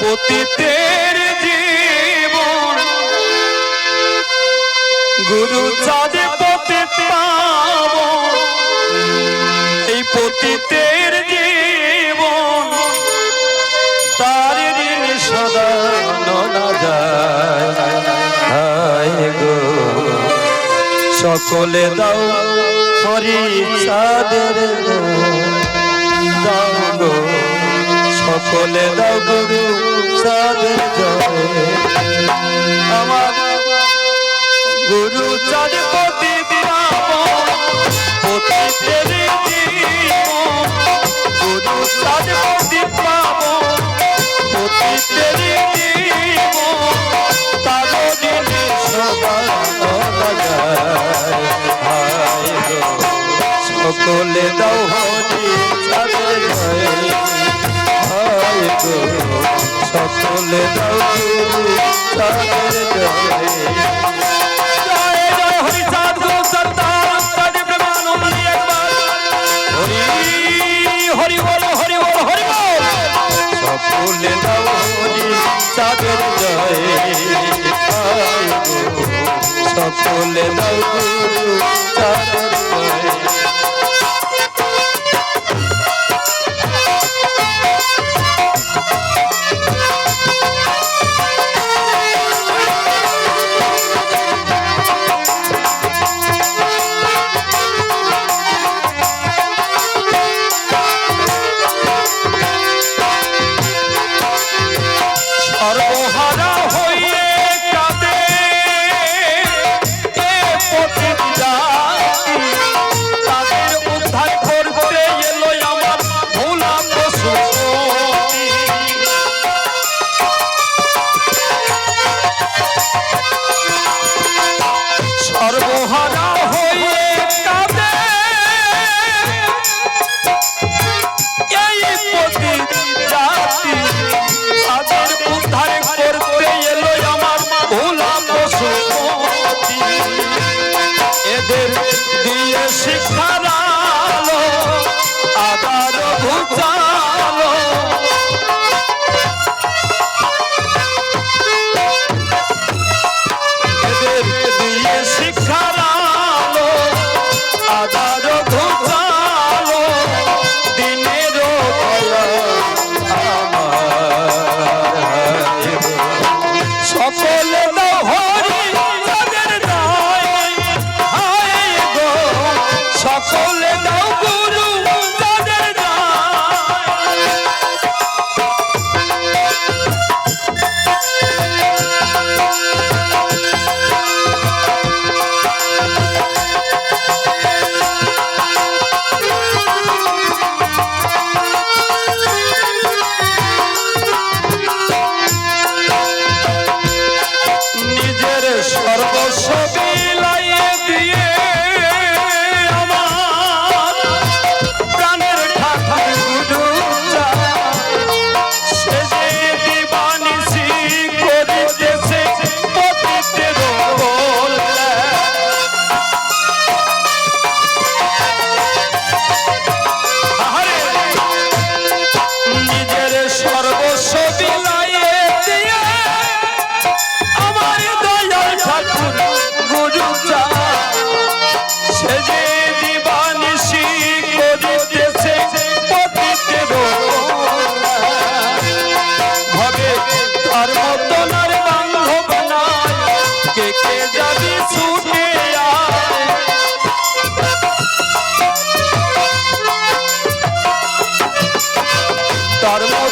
পতিতের জীবন। গুরু চাঁদে পতিত এই পতিতের জীবন। তার ঋণ সদা গো। সকলে দাও হরি চাঁদের দাও গো। সকলে দাও গুরু চাঁদের আমার গুরু চাঁদ পতি ফুলে নবরি সাগর জয়। সকলে নবরি সাগর জয়। শিক্ষা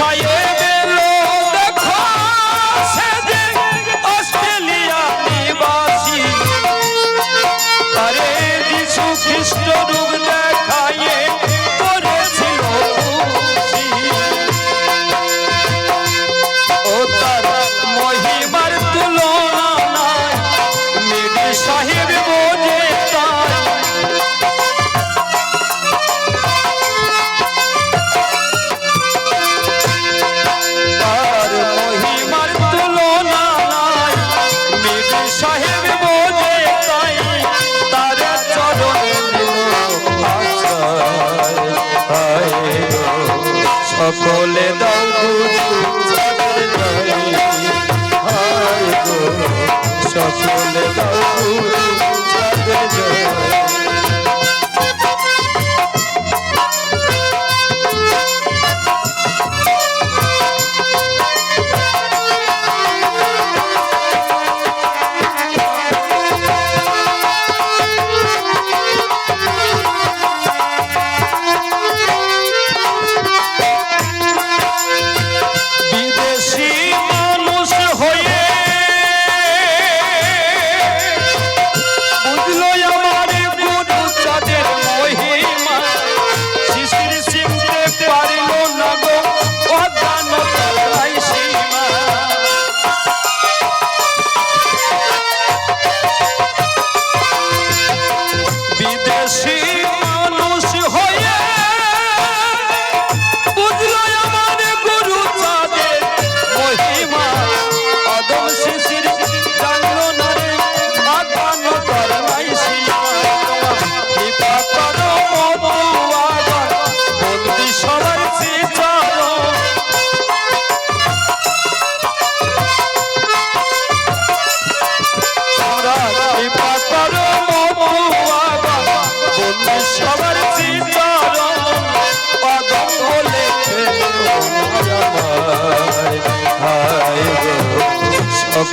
বিষয়ে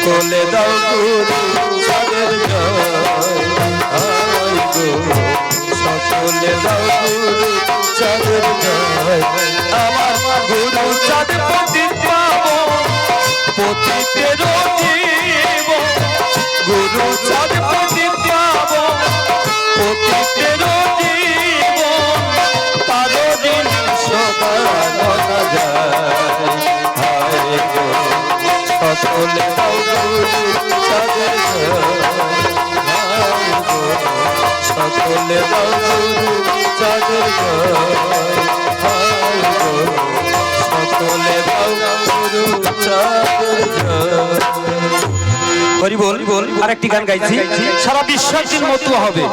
সকলে দাও গুরু চাঁদের জয়। হায় গো সকলে দাও গুরু চাঁদের জয় আমার গুরু চাঁদ পতিত পাবো পতিতের জীব গুরু চাঁদ পতিত পাবো পতিতের জীব তারো দিন সদা যায় হায় গো সকলে সকলে চাঁদের হায় সকলে হরি গান গাইছি সারা বিশ্বের মতো হবে